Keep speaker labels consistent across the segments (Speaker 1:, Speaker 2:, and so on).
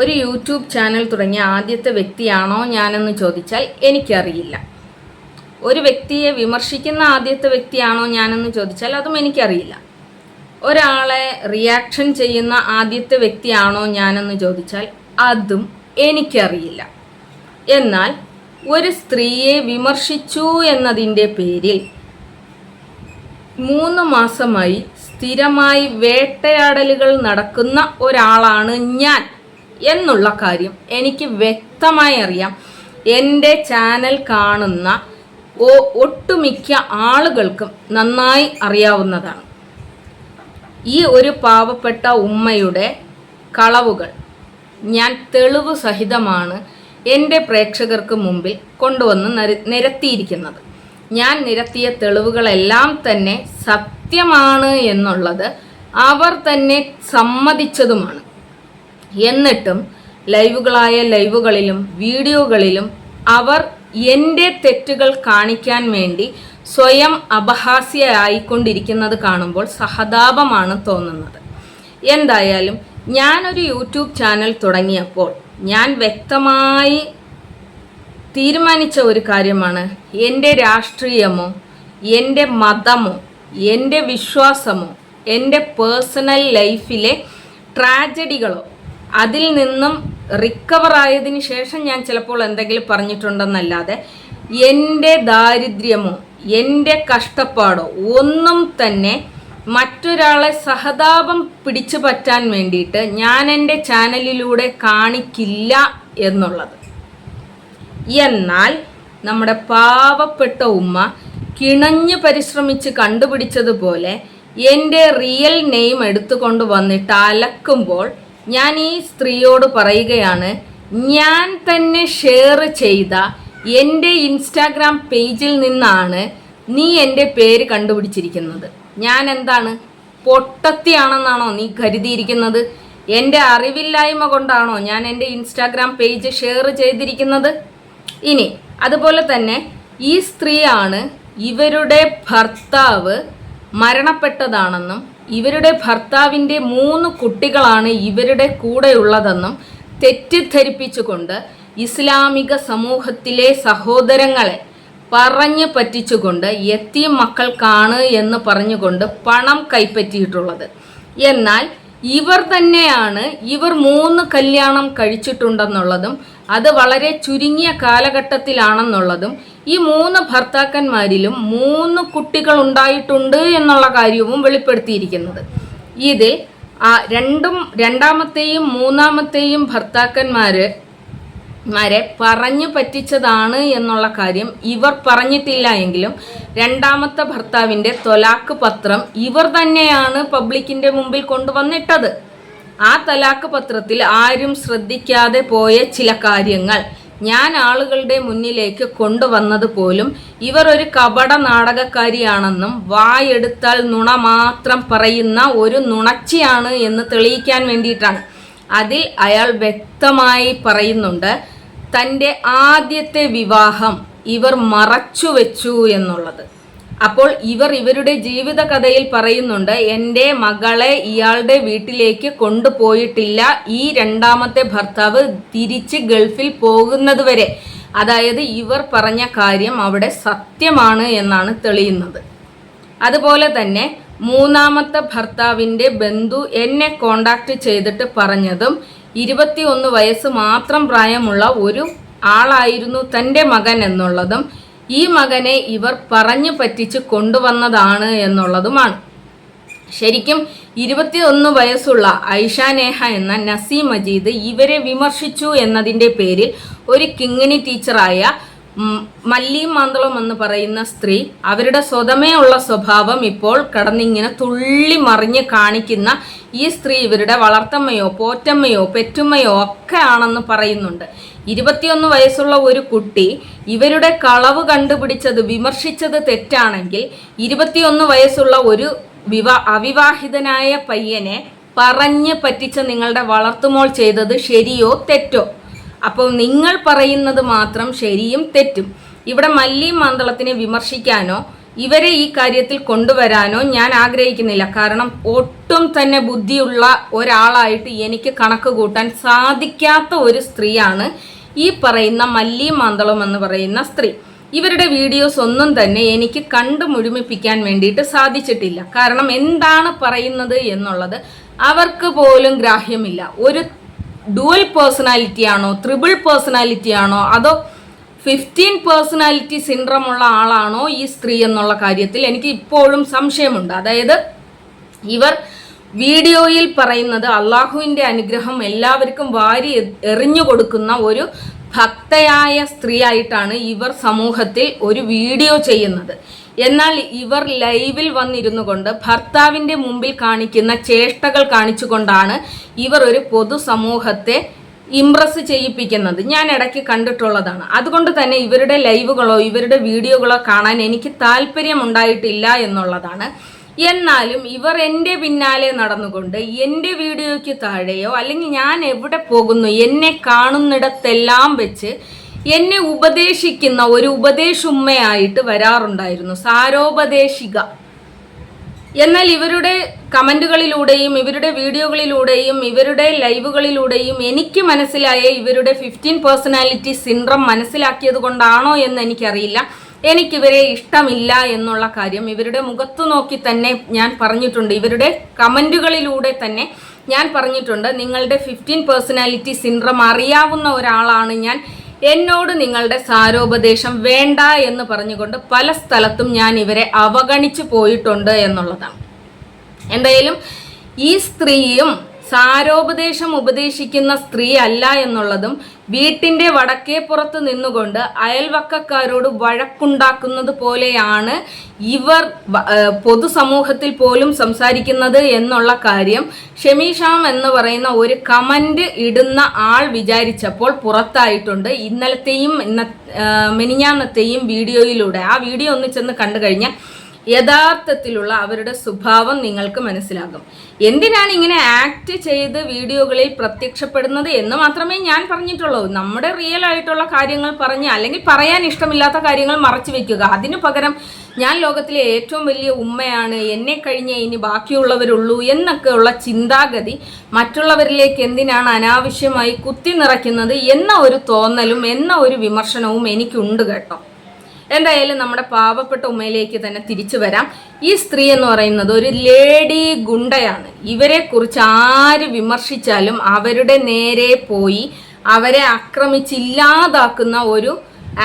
Speaker 1: ഒരു YouTube channel തുടങ്ങിയ ആദ്യത്തെ വ്യക്തിയാണോ ഞാനെന്ന് ചോദിച്ചാൽ എനിക്കറിയില്ല. ഒരു വ്യക്തിയെ വിമർശിക്കുന്ന ആദ്യത്തെ വ്യക്തിയാണോ ഞാനെന്ന് ചോദിച്ചാൽ അതും എനിക്കറിയില്ല. ഒരാളെ റിയാക്ഷൻ ചെയ്യുന്ന ആദ്യത്തെ വ്യക്തിയാണോ ഞാനെന്ന് ചോദിച്ചാൽ അതും എനിക്കറിയില്ല. എന്നാൽ ഒരു സ്ത്രീയെ വിമർശിച്ചു എന്നതിന്റെ പേരിൽ മൂന്ന് മാസമായി സ്ഥിരമായി വേട്ടയാടലുകൾ നടക്കുന്ന ഒരാളാണ് ഞാൻ. എന്നുള്ള കാര്യം എനിക്ക് വ്യക്തമായി അറിയാം. എന്റെ ചാനൽ കാണുന്ന ഒട്ടുമിക്ക ആളുകൾക്കും നന്നായി അറിയാവുന്നതാണ്. ഈ ഒരു പാവപ്പെട്ട ഉമ്മയുടെ കളവുകൾ ഞാൻ തെളിവ് സഹിതമാണ് എന്റെ പ്രേക്ഷകർക്ക് മുമ്പിൽ കൊണ്ടുവന്ന് നിര- നിരത്തിയിരിക്കുന്നത്. ഞാൻ നിരത്തിയ തെളിവുകളെല്ലാം തന്നെ സത്യമാണ് എന്നുള്ളത് അവർ തന്നെ സമ്മതിച്ചതുമാണ്. എന്നിട്ടും ലൈവുകളായ ലൈവുകളിലും വീഡിയോകളിലും അവർ എന്റെ തെറ്റുകൾ കാണിക്കാൻ വേണ്ടി സ്വയം അപഹാസ്യയായിക്കൊണ്ടിരിക്കുന്നത് കാണുമ്പോൾ സഹതാപമാണ് തോന്നുന്നത്. എന്തായാലും ഞാനൊരു യൂട്യൂബ് ചാനൽ തുടങ്ങിയപ്പോൾ ഞാൻ വ്യക്തമായി തീരുമാനിച്ച ഒരു കാര്യമാണ് എന്റെ രാഷ്ട്രീയമോ എന്റെ മതമോ എന്റെ വിശ്വാസമോ എന്റെ പേഴ്സണൽ ലൈഫിലെ ട്രാജഡികളോ അതിൽ നിന്നും റിക്കവർ ആയതിനു ശേഷം ഞാൻ ചിലപ്പോൾ എന്തെങ്കിലും പറഞ്ഞിട്ടുണ്ടെന്നല്ലാതെ എന്റെ ദാരിദ്ര്യമോ എന്റെ കഷ്ടപ്പാടോ ഒന്നും തന്നെ മറ്റൊരാളെ സഹതാപം പിടിച്ചു പറ്റാൻ വേണ്ടിയിട്ട് ഞാൻ എന്റെ ചാനലിലൂടെ കാണിക്കില്ല എന്നുള്ളത്. എന്നാൽ നമ്മുടെ പാവപ്പെട്ട ഉമ്മ കിണഞ്ഞു പരിശ്രമിച്ച് കണ്ടുപിടിച്ചതുപോലെ എന്റെ റിയൽ നെയിം എടുത്തുകൊണ്ട് വന്നിട്ട് അലക്കുമ്പോൾ ഞാൻ ഈ സ്ത്രീയോട് പറയുകയാണ് ഞാൻ തന്നെ ഷെയർ ചെയ്ത എന്റെ ഇൻസ്റ്റാഗ്രാം പേജിൽ നിന്നാണ് നീ എന്റെ പേര് കണ്ടുപിടിച്ചിരിക്കുന്നത്. ഞാൻ എന്താണ്? പൊട്ടത്തിയാണെന്നാണോ നീ കരുതിയിരിക്കുന്നത്? എന്റെ അറിവില്ലായ്മ കൊണ്ടാണോ ഞാൻ എന്റെ ഇൻസ്റ്റാഗ്രാം പേജ് ഷെയർ ചെയ്തിരിക്കുന്നത്? ഇനി അതുപോലെ തന്നെ ഈ സ്ത്രീയാണ് ഇവരുടെ ഭർത്താവ് മരണപ്പെട്ടതാണെന്നും ഇവരുടെ ഭർത്താവിന്റെ മൂന്ന് കുട്ടികളാണ് ഇവരുടെ കൂടെയുള്ളതെന്നും തെറ്റിദ്ധരിപ്പിച്ചുകൊണ്ട് ഇസ്ലാമിക സമൂഹത്തിലെ സഹോദരങ്ങളെ പറഞ്ഞു പറ്റിച്ചുകൊണ്ട് എത്തിയും മക്കൾക്കാണ് എന്ന് പറഞ്ഞുകൊണ്ട് പണം കൈപ്പറ്റിയിട്ടുള്ളത്. എന്നാൽ ഇവർ തന്നെയാണ് ഇവർ മൂന്ന് കല്യാണം കഴിച്ചിട്ടുണ്ടെന്നുള്ളതും അത് വളരെ ചുരുങ്ങിയ കാലഘട്ടത്തിലാണെന്നുള്ളതും ഈ മൂന്ന് ഭർത്താക്കന്മാരിലും മൂന്ന് കുട്ടികൾ ഉണ്ടായിട്ടുണ്ട് എന്നുള്ള കാര്യവും വെളിപ്പെടുത്തിയിരിക്കുന്നത്. ഇതിൽ രണ്ടും രണ്ടാമത്തെയും മൂന്നാമത്തെയും ഭർത്താക്കന്മാര് മാരെ പറഞ്ഞു പറ്റിച്ചതാണ് എന്നുള്ള കാര്യം ഇവർ പറഞ്ഞിട്ടില്ല എങ്കിലും രണ്ടാമത്തെ ഭർത്താവിന്റെ തൊലാക്ക് പത്രം ഇവർ തന്നെയാണ് പബ്ലിക്കിന്റെ മുമ്പിൽ കൊണ്ടുവന്നിട്ടത്. ആ തലാക്ക് പത്രത്തിൽ ആരും ശ്രദ്ധിക്കാതെ പോയ ചില കാര്യങ്ങൾ ഞാൻ ആളുകളുടെ മുന്നിലേക്ക് കൊണ്ടുവന്നത് പോലും ഇവർ ഒരു കപട നാടകക്കാരിയാണെന്നും വായെടുത്താൽ നുണ മാത്രം പറയുന്ന ഒരു നുണച്ചിയാണ് എന്ന് തെളിയിക്കാൻ വേണ്ടിയിട്ടാണ്. അതിൽ അയാൾ വ്യക്തമായി പറയുന്നുണ്ട് തന്റെ ആദ്യത്തെ വിവാഹം ഇവർ മറച്ചു വെച്ചു എന്നുള്ളത്. അപ്പോൾ ഇവർ ഇവരുടെ ജീവിത കഥയിൽ പറയുന്നുണ്ട് എന്റെ മകളെ ഇയാളുടെ വീട്ടിലേക്ക് കൊണ്ടുപോയിട്ടില്ല. ഈ രണ്ടാമത്തെ ഭർത്താവ് തിരിച്ച് ഗൾഫിൽ പോകുന്നത് വരെ അതായത് ഇവർ പറഞ്ഞ കാര്യം അവിടെ സത്യമാണ് എന്നാണ് തെളിയുന്നത്. അതുപോലെ തന്നെ മൂന്നാമത്തെ ഭർത്താവിന്റെ ബന്ധു എന്നെ കോണ്ടാക്ട് ചെയ്തിട്ട് പറഞ്ഞതും ഇരുപത്തിയൊന്ന് വയസ്സ് മാത്രം പ്രായമുള്ള ഒരു ആളായിരുന്നു തന്റെ മകൻ എന്നുള്ളതും ഈ മകനെ ഇവർ പറഞ്ഞു പറ്റിച്ച് കൊണ്ടുവന്നതാണ് എന്നുള്ളതുമാണ്. ശരിക്കും ഇരുപത്തിയൊന്ന് വയസ്സുള്ള ഐഷ നേഹ എന്ന നസീം മജീദ് ഇവരെ വിമർശിച്ചു എന്നതിന്റെ പേരിൽ ഒരു കിങ്ങിണി ടീച്ചറായ ഉം, മല്ലി മാന്തളം എന്ന് പറയുന്ന സ്ത്രീ അവരുടെ സ്വതമേ ഉള്ള സ്വഭാവം ഇപ്പോൾ കടന്നിങ്ങനെ തുള്ളി മറിഞ്ഞ് കാണിക്കുന്ന ഈ സ്ത്രീ ഇവരുടെ വളർത്തമ്മയോ പോറ്റമ്മയോ പെറ്റുമ്മയോ ഒക്കെ ആണെന്ന് പറയുന്നുണ്ട്. ഇരുപത്തിയൊന്ന് വയസ്സുള്ള ഒരു കുട്ടി ഇവരുടെ കളവ് കണ്ടുപിടിച്ചത് വിമർശിച്ചത് തെറ്റാണെങ്കിൽ ഇരുപത്തിയൊന്ന് വയസ്സുള്ള ഒരു വിവാ അവിവാഹിതനായ പയ്യനെ പറഞ്ഞ് പറ്റിച്ച നിങ്ങളുടെ വളർത്തുമോൾ ചെയ്തത് ശരിയോ തെറ്റോ? അപ്പോൾ നിങ്ങൾ പറയുന്നത് മാത്രം ശരിയും തെറ്റും. ഇവിടെ മല്ലി മന്ദളത്തിനെ വിമർശിക്കാനോ ഇവരെ ഈ കാര്യത്തിൽ കൊണ്ടുവരാനോ ഞാൻ ആഗ്രഹിക്കുന്നില്ല. കാരണം ഒട്ടും തന്നെ ബുദ്ധിയുള്ള ഒരാളായിട്ട് എനിക്ക് കണക്ക് കൂട്ടാൻ സാധിക്കാത്ത ഒരു സ്ത്രീയാണ് ഈ പറയുന്ന മല്ലി മാന്തളം എന്ന് പറയുന്ന സ്ത്രീ. ഇവരുടെ വീഡിയോസ് ഒന്നും തന്നെ എനിക്ക് കണ്ടു മുഴുമിപ്പിക്കാൻ വേണ്ടിയിട്ട് സാധിച്ചിട്ടില്ല. കാരണം എന്താണ് പറയുന്നത് എന്നുള്ളത് അവർക്ക് പോലും ഗ്രാഹ്യമില്ല. ഒരു ഡുവൽ പേഴ്സണാലിറ്റി ആണോ ത്രിബിൾ പേഴ്സണാലിറ്റി ആണോ അതോ ഫിഫ്റ്റീൻ പേഴ്സണാലിറ്റി സിൻഡ്രം ഉള്ള ആളാണോ ഈ സ്ത്രീ എന്നുള്ള കാര്യത്തിൽ എനിക്ക് ഇപ്പോഴും സംശയമുണ്ട്. അതായത് ഇവർ വീഡിയോയിൽ പറയുന്നത് അള്ളാഹുവിന്റെ അനുഗ്രഹം എല്ലാവർക്കും വാരി എറിഞ്ഞു കൊടുക്കുന്ന ഒരു ഭക്തയായ സ്ത്രീയായിട്ടാണ് ഇവർ സമൂഹത്തിൽ ഒരു വീഡിയോ ചെയ്യുന്നത്. എന്നാൽ ഇവർ ലൈവിൽ വന്നിരുന്നു കൊണ്ട് ഭർത്താവിന്റെ മുമ്പിൽ കാണിക്കുന്ന ചേഷ്ടകൾ കാണിച്ചുകൊണ്ടാണ് ഇവർ ഒരു പൊതുസമൂഹത്തെ ഇംപ്രസ് ചെയ്യിപ്പിക്കുന്നത്. ഞാൻ ഇടയ്ക്ക് കണ്ടിട്ടുള്ളതാണ്. അതുകൊണ്ട് തന്നെ ഇവരുടെ ലൈവുകളോ ഇവരുടെ വീഡിയോകളോ കാണാൻ എനിക്ക് താല്പര്യമുണ്ടായിട്ടില്ല എന്നുള്ളതാണ്. എന്നാലും ഇവർ എന്റെ പിന്നാലെ നടന്നുകൊണ്ട് എന്റെ വീഡിയോയ്ക്ക് താഴെയോ അല്ലെങ്കിൽ ഞാൻ എവിടെ പോകുന്നു എന്നെ കാണുന്നിടത്തെല്ലാം വെച്ച് എന്നെ ഉപദേശിക്കുന്ന ഒരു ഉപദേശുമ്മയായിട്ട് വരാറുണ്ടായിരുന്നു. സാരോപദേശിക. എന്നാൽ ഇവരുടെ കമന്റുകളിലൂടെയും ഇവരുടെ വീഡിയോകളിലൂടെയും ഇവരുടെ ലൈവുകളിലൂടെയും എനിക്ക് മനസ്സിലായ ഇവരുടെ ഫിഫ്റ്റീൻ പേഴ്സണാലിറ്റി സിൻഡ്രം മനസ്സിലാക്കിയത് കൊണ്ടാണോ എന്ന് എനിക്കറിയില്ല. എനിക്കിവരെ ഇഷ്ടമില്ല എന്നുള്ള കാര്യം ഇവരുടെ മുഖത്ത് നോക്കി തന്നെ ഞാൻ പറഞ്ഞിട്ടുണ്ട്. ഇവരുടെ കമന്റുകളിലൂടെ തന്നെ ഞാൻ പറഞ്ഞിട്ടുണ്ട്. നിങ്ങളുടെ ഫിഫ്റ്റീൻ പേഴ്സണാലിറ്റി സിൻഡ്രം അറിയാവുന്ന ഒരാളാണ് ഞാൻ. എന്നോട് നിങ്ങളുടെ സാരോപദേശം വേണ്ട എന്ന് പറഞ്ഞുകൊണ്ട് പല സ്ഥലത്തും ഞാൻ ഇവരെ അവഗണിച്ചു പോയിട്ടുണ്ട് എന്നുള്ളതാണ്. എന്തായാലും ഈ സ്ത്രീയും സാരോപദേശം ഉപദേശിക്കുന്ന സ്ത്രീ അല്ല എന്നുള്ളതും വീട്ടിന്റെ വടക്കേ പുറത്ത് നിന്നുകൊണ്ട് അയൽവക്കക്കാരോട് വഴക്കുണ്ടാക്കുന്നത് പോലെയാണ് ഇവർ പൊതുസമൂഹത്തിൽ പോലും സംസാരിക്കുന്നത് എന്നുള്ള കാര്യം ഷെമീഷാം എന്ന് പറയുന്ന ഒരു കമന്റ് ഇടുന്ന ആൾ വിചാരിച്ചപ്പോൾ പുറത്തായിട്ടുണ്ട്. ഇന്നലത്തെയും ഇന്ന മെനിഞ്ഞാന്നത്തെയും വീഡിയോയിലൂടെ. ആ വീഡിയോ ഒന്ന് ചെന്ന് കണ്ടു കഴിഞ്ഞാൽ യഥാർത്ഥത്തിലുള്ള അവരുടെ സ്വഭാവം നിങ്ങൾക്ക് മനസ്സിലാകും. എന്തിനാണ് ഇങ്ങനെ ആക്ട് ചെയ്ത് വീഡിയോകളിൽ പ്രത്യക്ഷപ്പെടുന്നത് എന്ന് മാത്രമേ ഞാൻ പറഞ്ഞിട്ടുള്ളൂ. നമ്മുടെ റിയൽ ആയിട്ടുള്ള കാര്യങ്ങൾ പറഞ്ഞ് അല്ലെങ്കിൽ പറയാൻ ഇഷ്ടമില്ലാത്ത കാര്യങ്ങൾ മറച്ചു വെക്കുക. അതിനു പകരം ഞാൻ ലോകത്തിലെ ഏറ്റവും വലിയ ഉമ്മയാണ്. എന്നെ കഴിഞ്ഞേ ഇനി ബാക്കിയുള്ളവരുള്ളൂ എന്നൊക്കെയുള്ള ചിന്താഗതി മറ്റുള്ളവരിലേക്ക് എന്തിനാണ് അനാവശ്യമായി കുത്തി നിറയ്ക്കുന്നത് എന്ന ഒരു തോന്നലും എന്ന ഒരു വിമർശനവും എനിക്കുണ്ട് കേട്ടോ. എന്തായാലും നമ്മുടെ പാവപ്പെട്ട ഉമ്മയിലേക്ക് തന്നെ തിരിച്ചു വരാം. ഈ സ്ത്രീ എന്ന് പറയുന്നത് ഒരു ലേഡി ഗുണ്ടയാണ്. ഇവരെ കുറിച്ച് ആര് വിമർശിച്ചാലും അവരുടെ നേരെ പോയി അവരെ ആക്രമിച്ചില്ലാതാക്കുന്ന ഒരു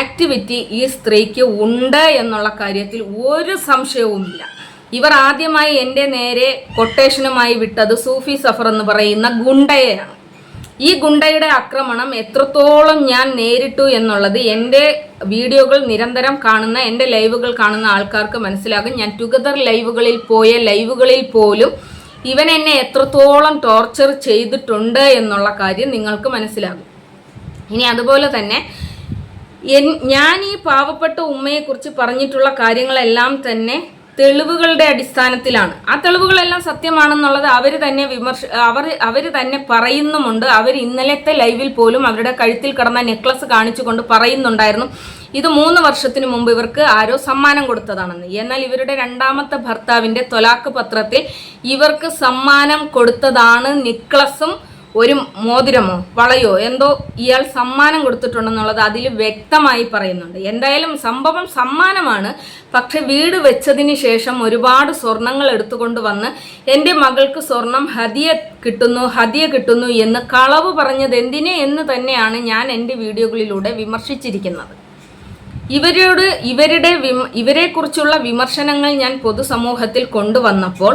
Speaker 1: ആക്ടിവിറ്റി ഈ സ്ത്രീക്ക് ഉണ്ട് എന്നുള്ള കാര്യത്തിൽ ഒരു സംശയവുമില്ല. ഇവർ ആദ്യമായി എന്റെ നേരെ കൊട്ടേഷനുമായി വിട്ടത് സൂഫി സഫർ എന്ന് പറയുന്ന ഗുണ്ടയെയാണ്. ഈ ഗുണ്ടയുടെ ആക്രമണം എത്രത്തോളം ഞാൻ നേരിട്ടു എന്നുള്ളത് എന്റെ വീഡിയോകൾ നിരന്തരം കാണുന്ന എന്റെ ലൈവുകൾ കാണുന്ന ആൾക്കാർക്ക് മനസ്സിലാകും. ഞാൻ ടുഗദർ ലൈവുകളിൽ പോയ ലൈവുകളിൽ പോലും ഇവൻ എന്നെ എത്രത്തോളം ടോർച്ചർ ചെയ്തിട്ടുണ്ട് എന്നുള്ള കാര്യം നിങ്ങൾക്ക് മനസ്സിലാകും. ഇനി അതുപോലെ തന്നെ ഞാൻ ഈ പാവപ്പെട്ട ഉമ്മയെക്കുറിച്ച് പറഞ്ഞിട്ടുള്ള കാര്യങ്ങളെല്ലാം തന്നെ തെളിവുകളുടെ അടിസ്ഥാനത്തിലാണ്. ആ തെളിവുകളെല്ലാം സത്യമാണെന്നുള്ളത് അവർ തന്നെ വിമർശ അവർ അവർ തന്നെ പറയുന്നുമുണ്ട്. അവർ ഇന്നലത്തെ ലൈവിൽ പോലും അവരുടെ കഴുത്തിൽ കിടന്ന നെക്ലസ് കാണിച്ചുകൊണ്ട് പറയുന്നുണ്ടായിരുന്നു. ഇത് മൂന്ന് വർഷത്തിന് മുമ്പ് ഇവർക്ക് ആരോ സമ്മാനം കൊടുത്തതാണെന്ന്. എന്നാൽ ഇവരുടെ രണ്ടാമത്തെ ഭർത്താവിന്റെ തൊലാക്ക് പത്രത്തിൽ ഇവർക്ക് സമ്മാനം കൊടുത്തതാണ് നെക്ലസും ഒരു മോതിരമോ വളയോ എന്തോ ഇയാൾ സമ്മാനം കൊടുത്തിട്ടുണ്ടെന്നുള്ളത് അതിൽ വ്യക്തമായി പറയുന്നുണ്ട്. എന്തായാലും സംഭവം സമ്മാനമാണ്. പക്ഷെ വീട് വെച്ചതിന് ശേഷം ഒരുപാട് സ്വർണങ്ങൾ എടുത്തുകൊണ്ട് വന്ന് എന്റെ മകൾക്ക് സ്വർണം ഹതിയ കിട്ടുന്നു ഹതിയ കിട്ടുന്നു എന്ന് കളവ് പറഞ്ഞത് എന്തിനെ എന്ന് തന്നെയാണ് ഞാൻ എന്റെ വീഡിയോകളിലൂടെ വിമർശിച്ചിരിക്കുന്നത്. ഇവരോട് ഇവരുടെ വിമ ഇവരെക്കുറിച്ചുള്ള വിമർശനങ്ങൾ ഞാൻ പൊതുസമൂഹത്തിൽ കൊണ്ടുവന്നപ്പോൾ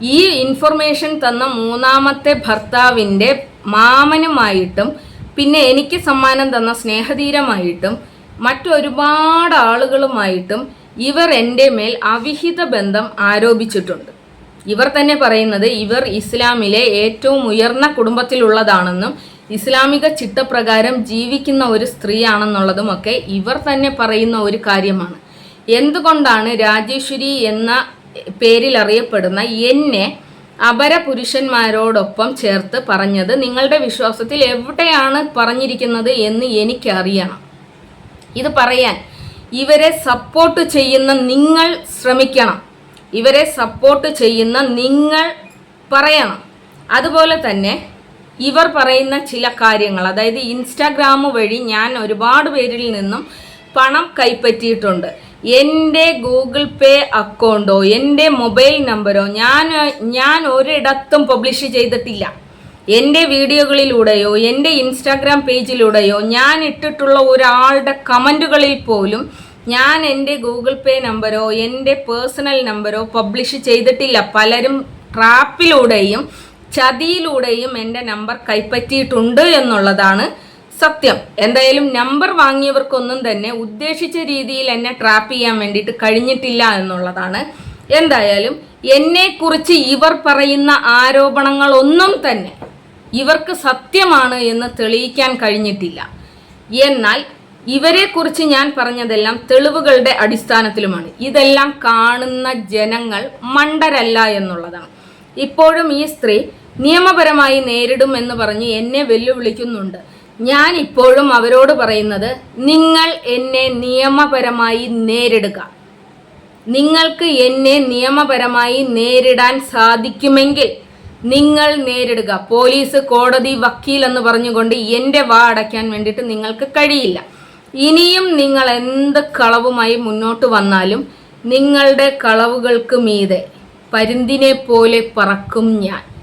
Speaker 1: ഈ ഇൻഫർമേഷൻ തന്ന മൂന്നാമത്തെ ഭർത്താവിന്റെ മാമനുമായിട്ടും പിന്നെ എനിക്ക് സമ്മാനം തന്ന സ്നേഹധീരമായിട്ടും മറ്റൊരുപാട് ആളുകളുമായിട്ടും ഇവർ എന്റെ മേൽ അവിഹിത ബന്ധം ആരോപിച്ചിട്ടുണ്ട്. ഇവർ തന്നെ പറയുന്നത് ഇവർ ഇസ്ലാമിലെ ഏറ്റവും ഉയർന്ന കുടുംബത്തിലുള്ളതാണെന്നും ഇസ്ലാമിക ചിട്ടപ്രകാരം ജീവിക്കുന്ന ഒരു സ്ത്രീയാണെന്നുള്ളതുമൊക്കെ ഇവർ തന്നെ പറയുന്ന ഒരു കാര്യമാണ്. എന്തുകൊണ്ടാണ് രാജേശ്വരി എന്ന പേരിൽ അറിയപ്പെടുന്ന എന്നെ അപര പുരുഷന്മാരോടൊപ്പം ചേർത്ത് പറഞ്ഞത് നിങ്ങളുടെ വിശ്വാസത്തിൽ എവിടെയാണ് പറഞ്ഞിരിക്കുന്നത് എന്ന് എനിക്കറിയണം. ഇത് പറയാൻ ഇവരെ സപ്പോർട്ട് ചെയ്യുന്ന നിങ്ങൾ ശ്രമിക്കണം. ഇവരെ സപ്പോർട്ട് ചെയ്യുന്ന നിങ്ങൾ പറയണം. അതുപോലെ തന്നെ ഇവർ പറയുന്ന ചില കാര്യങ്ങൾ അതായത് ഇൻസ്റ്റാഗ്രാം വഴി ഞാൻ ഒരുപാട് പേരിൽ നിന്നും പണം കൈപ്പറ്റിയിട്ടുണ്ട്. എന്റെ ഗൂഗിൾ പേ അക്കൗണ്ടോ? എന്റെ മൊബൈൽ നമ്പറോ? ഞാൻ ഞാൻ ഒരിടത്തും പബ്ലിഷ് ചെയ്തിട്ടില്ല. എന്റെ വീഡിയോകളിലൂടെയോ എന്റെ ഇൻസ്റ്റാഗ്രാം പേജിലൂടെയോ ഞാൻ ഇട്ടിട്ടുള്ള ഒരാളുടെ കമന്റുകളിൽ പോലും ഞാൻ എന്റെ ഗൂഗിൾ പേ നമ്പരോ എന്റെ പേഴ്സണൽ നമ്പരോ പബ്ലിഷ് ചെയ്തിട്ടില്ല. പലരും ട്രാപ്പിലൂടെയും ചതിയിലൂടെയും എന്റെ നമ്പർ കൈപ്പറ്റിയിട്ടുണ്ട് എന്നുള്ളതാണ് സത്യം. എന്തായാലും നമ്പർ വാങ്ങിയവർക്കൊന്നും തന്നെ ഉദ്ദേശിച്ച രീതിയിൽ എന്നെ ട്രാപ്പ് ചെയ്യാൻ വേണ്ടിയിട്ട് കഴിഞ്ഞിട്ടില്ല എന്നുള്ളതാണ്. എന്തായാലും എന്നെക്കുറിച്ച് ഇവർ പറയുന്ന ആരോപണങ്ങളൊന്നും തന്നെ ഇവർക്ക് സത്യമാണ് എന്ന് തെളിയിക്കാൻ കഴിഞ്ഞിട്ടില്ല. എന്നാൽ ഇവരെക്കുറിച്ച് ഞാൻ പറഞ്ഞതെല്ലാം തെളിവുകളുടെ അടിസ്ഥാനത്തിലുമാണ്. ഇതെല്ലാം കാണുന്ന ജനങ്ങൾ മണ്ടരല്ല എന്നുള്ളതാണ്. ഇപ്പോഴും ഈ സ്ത്രീ നിയമപരമായി നേരിടും എന്ന് പറഞ്ഞ് എന്നെ വെല്ലുവിളിക്കുന്നുണ്ട്. ഞാൻ ഇപ്പോഴും അവരോട് പറയുന്നത് നിങ്ങൾ എന്നെ നിയമപരമായി നേരിടുക. നിങ്ങൾക്ക് എന്നെ നിയമപരമായി നേരിടാൻ സാധിക്കുമെങ്കിൽ നിങ്ങൾ നേരിടുക. പോലീസ് കോടതി വക്കീൽ എന്ന് പറഞ്ഞുകൊണ്ട് എന്റെ വാ അടയ്ക്കാൻ വേണ്ടിയിട്ട് നിങ്ങൾക്ക് കഴിയില്ല. ഇനിയും നിങ്ങൾ എന്ത് കളവുമായി മുന്നോട്ട് വന്നാലും നിങ്ങളുടെ കളവുകൾക്ക് മീതെ പരുന്തിനെ പോലെ പറക്കും ഞാൻ.